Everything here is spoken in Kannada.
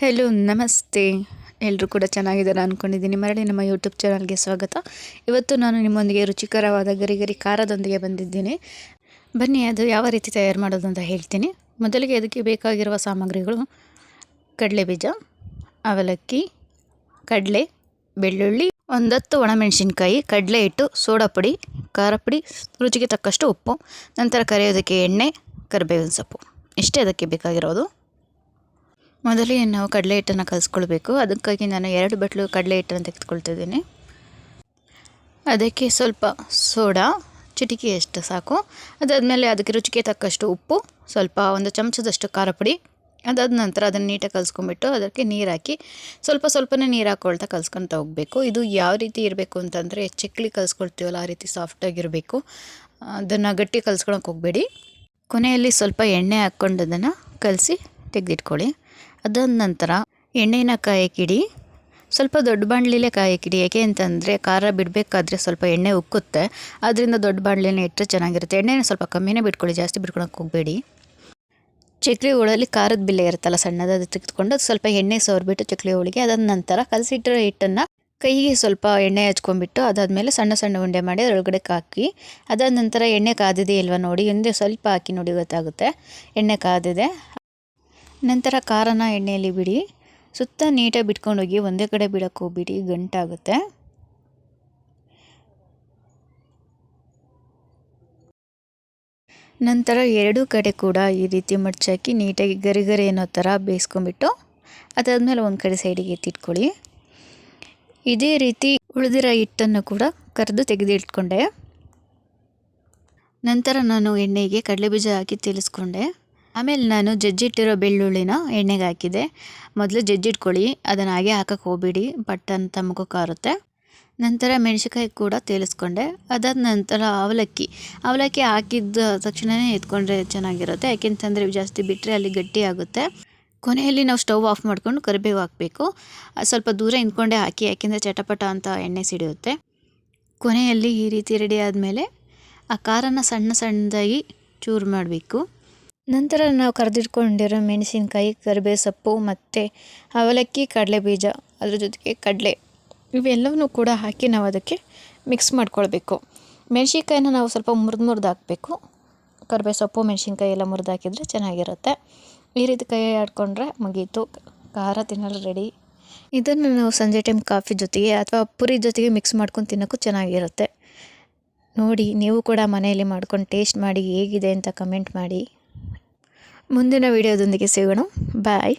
ಹೆಲೋ ನಮಸ್ತೆ. ಎಲ್ಲರೂ ಕೂಡ ಚೆನ್ನಾಗಿದ್ದಾರೆ ಅಂದ್ಕೊಂಡಿದ್ದೀನಿ ಮರಳಿ ನಮ್ಮ ಯೂಟ್ಯೂಬ್ ಚಾನಲ್ಗೆ ಸ್ವಾಗತ. ಇವತ್ತು ನಾನು ನಿಮ್ಮೊಂದಿಗೆ ರುಚಿಕರವಾದ ಗರಿ ಗರಿ ಖಾರದೊಂದಿಗೆ ಬಂದಿದ್ದೀನಿ. ಬನ್ನಿ, ಅದು ಯಾವ ರೀತಿ ತಯಾರು ಮಾಡೋದು ಅಂತ ಹೇಳ್ತೀನಿ. ಮೊದಲಿಗೆ ಅದಕ್ಕೆ ಬೇಕಾಗಿರುವ ಸಾಮಗ್ರಿಗಳು ಕಡಲೆ ಬೀಜ ಅವಲಕ್ಕಿ, ಕಡಲೆ, ಬೆಳ್ಳುಳ್ಳಿ, ಒಂದತ್ತು ಒಣಮೆಣಸಿನ್ಕಾಯಿ, ಕಡಲೆ ಹಿಟ್ಟು ಸೋಡಾ ಪುಡಿ ಖಾರ ಪುಡಿ ರುಚಿಗೆ ತಕ್ಕಷ್ಟು ಉಪ್ಪು, ನಂತರ ಕರಿಯೋದಕ್ಕೆ ಎಣ್ಣೆ, ಕರಿಬೇವಿನ ಸೊಪ್ಪು. ಇಷ್ಟೇ ಅದಕ್ಕೆ ಬೇಕಾಗಿರೋದು. ಮೊದಲಿಗೆ ನಾವು ಕಡಲೆ ಹಿಟ್ಟನ್ನು ಕಲಿಸ್ಕೊಳ್ಬೇಕು. ಅದಕ್ಕಾಗಿ ನಾನು ಎರಡು ಬಟ್ಲು ಕಡಲೆ ಹಿಟ್ಟನ್ನು ತೆಗೆದುಕೊಳ್ತಿದ್ದೀನಿ. ಅದಕ್ಕೆ ಸ್ವಲ್ಪ ಸೋಡಾ ಚಿಟಿಕೆಯಷ್ಟು ಸಾಕು. ಅದಾದಮೇಲೆ ಅದಕ್ಕೆ ರುಚಿಗೆ ತಕ್ಕಷ್ಟು ಉಪ್ಪು, ಸ್ವಲ್ಪ ಒಂದು ಚಮಚದಷ್ಟು ಖಾರ ಪುಡಿ. ಅದಾದ ನಂತರ ಅದನ್ನು ನೀಟಾಗಿ ಕಲಿಸ್ಕೊಂಬಿಟ್ಟು ಅದಕ್ಕೆ ನೀರು ಹಾಕಿ ಸ್ವಲ್ಪ ಸ್ವಲ್ಪನೇ ನೀರು ಹಾಕ್ಕೊಳ್ತಾ ಕಲಿಸ್ಕೊತ ಹೋಗಬೇಕು. ಇದು ಯಾವ ರೀತಿ ಇರಬೇಕು ಅಂತಂದರೆ ಚಕ್ಲಿ ಕಲ್ಸ್ಕೊಳ್ತೀವಲ್ಲ ಆ ರೀತಿ ಸಾಫ್ಟಾಗಿರಬೇಕು ಅದನ್ನು ಗಟ್ಟಿ ಕಲ್ಸ್ಕೊಳಕ್ಕೆ ಹೋಗಬೇಡಿ. ಕೊನೆಯಲ್ಲಿ ಸ್ವಲ್ಪ ಎಣ್ಣೆ ಹಾಕ್ಕೊಂಡು ಅದನ್ನು ಕಲಸಿ ತೆಗೆದಿಟ್ಕೊಳ್ಳಿ. ಅದಾದ ನಂತರ ಎಣ್ಣೆನ ಕಾಯಕ್ಕಿಡಿ. ಸ್ವಲ್ಪ ದೊಡ್ಡ ಬಾಣಲಿಲೇ ಕಾಯಕ್ಕಿಡಿ. ಯಾಕೆ ಅಂತಂದರೆ ಖಾರ ಬಿಡಬೇಕಾದ್ರೆ ಸ್ವಲ್ಪ ಎಣ್ಣೆ ಉಕ್ಕುತ್ತೆ. ಅದರಿಂದ ದೊಡ್ಡ ಬಾಣಲಿನ ಇಟ್ಟರೆ ಚೆನ್ನಾಗಿರುತ್ತೆ. ಎಣ್ಣೆನ ಸ್ವಲ್ಪ ಕಮ್ಮಿನೇ ಬಿಟ್ಕೊಳ್ಳಿ, ಜಾಸ್ತಿ ಬಿಟ್ಕೊಳಕ್ಕೆ ಹೋಗಬೇಡಿ. ಚಕ್ಲಿ ಹೋಳಲ್ಲಿ ಖಾರದ ಬಿಲ್ಲೆ ಇರುತ್ತಲ್ಲ ಸಣ್ಣದಾದ ತೆಗೆದುಕೊಂಡು ಸ್ವಲ್ಪ ಎಣ್ಣೆ ಸವರ್ಬಿಟ್ಟು ಚಕ್ಲಿ ಹೋಳಿಗೆ ಅದಾದ ನಂತರ ಕಲಸಿಟ್ಟಿರೋ ಹಿಟ್ಟನ್ನು ಕೈಗೆ ಸ್ವಲ್ಪ ಎಣ್ಣೆ ಹಚ್ಕೊಂಡ್ಬಿಟ್ಟು ಅದಾದಮೇಲೆ ಸಣ್ಣ ಸಣ್ಣ ಉಂಡೆ ಮಾಡಿ ಅದರೊಳಗಡೆ ಹಾಕಿ ಅದಾದ ನಂತರ ಎಣ್ಣೆ ಕಾದಿದೆ ಇಲ್ವಾ ನೋಡಿ, ಒಂದೇ ಸ್ವಲ್ಪ ಹಾಕಿ ನೋಡಿ ಗೊತ್ತಾಗುತ್ತೆ. ಎಣ್ಣೆ ಕಾದಿದೆ. ನಂತರ ಖಾರನ ಎಣ್ಣೆಯಲ್ಲಿ ಬಿಡಿ. ಸುತ್ತ ನೀಟಾಗಿ ಬಿಟ್ಕೊಂಡೋಗಿ ಒಂದೇ ಕಡೆ ಬಿಡೋಕ್ಕೆ ಹೋಗ್ಬಿಡಿ. ಗಂಟಾಗುತ್ತೆ. ನಂತರ ಎರಡು ಕಡೆ ಕೂಡ ಈ ರೀತಿ ಮಡ್ಚಾಕಿ ನೀಟಾಗಿ ಗರಿ ಗರಿ ಅನ್ನೋ ಥರ ಬೇಯಿಸ್ಕೊಂಬಿಟ್ಟು ಅದಾದಮೇಲೆ ಒಂದು ಕಡೆ ಸೈಡಿಗೆ ಎತ್ತಿಟ್ಕೊಳ್ಳಿ. ಇದೇ ರೀತಿ ಉಳಿದಿರೋ ಹಿಟ್ಟನ್ನು ಕೂಡ ಕರೆದು ತೆಗೆದಿಟ್ಕೊಂಡೆ. ನಂತರ ನಾನು ಎಣ್ಣೆಗೆ ಕಡಲೆಬೀಜ ಹಾಕಿ ತಿಳಿಸ್ಕೊಂಡೆ ಆಮೇಲೆ ನಾನು ಜಜ್ಜಿಟ್ಟಿರೋ ಬೆಳ್ಳುಳ್ಳಿನ ಎಣ್ಣೆಗೆ ಹಾಕಿದೆ. ಮೊದಲು ಜಜ್ಜಿಟ್ಕೊಳ್ಳಿ, ಅದನ್ನು ಹಾಗೆ ಹಾಕೋಕೆ ಹೋಗ್ಬೇಡಿ ಪಟ್ ಅಂತ ಮುಖಕ್ಕಾರುತ್ತೆ ನಂತರ ಮೆಣಸಿನ್ಕಾಯಿ ಕೂಡ ತೇಲಿಸ್ಕೊಂಡೆ. ಅದಾದ ನಂತರ ಅವಲಕ್ಕಿ. ಅವಲಕ್ಕಿ ಹಾಕಿದ ತಕ್ಷಣವೇ ಎತ್ಕೊಂಡ್ರೆ ಚೆನ್ನಾಗಿರುತ್ತೆ. ಯಾಕೆಂತಂದರೆ ಜಾಸ್ತಿ ಬಿಟ್ಟರೆ ಅಲ್ಲಿ ಗಟ್ಟಿ ಆಗುತ್ತೆ. ಕೊನೆಯಲ್ಲಿ ನಾವು ಸ್ಟವ್ ಆಫ್ ಮಾಡಿಕೊಂಡು ಕರಿಬೇವು ಹಾಕಬೇಕು. ಸ್ವಲ್ಪ ದೂರ ಇಂದ್ಕೊಂಡೇ ಹಾಕಿ, ಯಾಕೆಂದರೆ ಚಟಪಟ ಅಂತ ಎಣ್ಣೆ ಸಿಡಿಯುತ್ತೆ. ಕೊನೆಯಲ್ಲಿ ಈ ರೀತಿ ರೆಡಿ ಆದಮೇಲೆ ಆ ಖಾರನ ಸಣ್ಣ ಸಣ್ಣದಾಗಿ ಚೂರು ಮಾಡಬೇಕು. ನಂತರ ನಾವು ಕರೆದಿಟ್ಕೊಂಡಿರೋ ಮೆಣಸಿನಕಾಯಿ, ಕರಿಬೇವು ಸೊಪ್ಪು ಮತ್ತು ಅವಲಕ್ಕಿ, ಕಡಲೆ ಬೀಜ, ಅದ್ರ ಜೊತೆಗೆ ಕಡಲೆ ಇವೆಲ್ಲವನ್ನೂ ಕೂಡ ಹಾಕಿ ನಾವು ಅದಕ್ಕೆ ಮಿಕ್ಸ್ ಮಾಡ್ಕೊಳ್ಬೇಕು. ಮೆಣಸಿನ್ಕಾಯಿನ ನಾವು ಸ್ವಲ್ಪ ಮುರಿದು ಮುರಿದು ಹಾಕಬೇಕು. ಕರಿಬೇವು ಸೊಪ್ಪು, ಮೆಣಸಿನ್ಕಾಯಿ ಎಲ್ಲ ಮುರಿದು ಹಾಕಿದರೆ ಚೆನ್ನಾಗಿರುತ್ತೆ. ಈ ರೀತಿ ಕೈ ಆಡ್ಕೊಂಡ್ರೆ ಮುಗೀತು. ಖಾರ ತಿನ್ನಲು ರೆಡಿ ಇದನ್ನು ನಾವು ಸಂಜೆ ಟೈಮ್ ಕಾಫಿ ಜೊತೆಗೆ ಅಥವಾ ಪುರಿ ಜೊತೆಗೆ ಮಿಕ್ಸ್ ಮಾಡ್ಕೊಂಡು ತಿನ್ನೋಕ್ಕೂ ಚೆನ್ನಾಗಿರುತ್ತೆ. ನೋಡಿ, ನೀವು ಕೂಡ ಮನೆಯಲ್ಲಿ ಮಾಡ್ಕೊಂಡು ಟೇಸ್ಟ್ ಮಾಡಿ ಹೇಗಿದೆ ಅಂತ ಕಮೆಂಟ್ ಮಾಡಿ. ಮುಂದಿನ ವಿಡಿಯೋದೊಂದಿಗೆ ಸಿಗೋಣ. ಬಾಯ್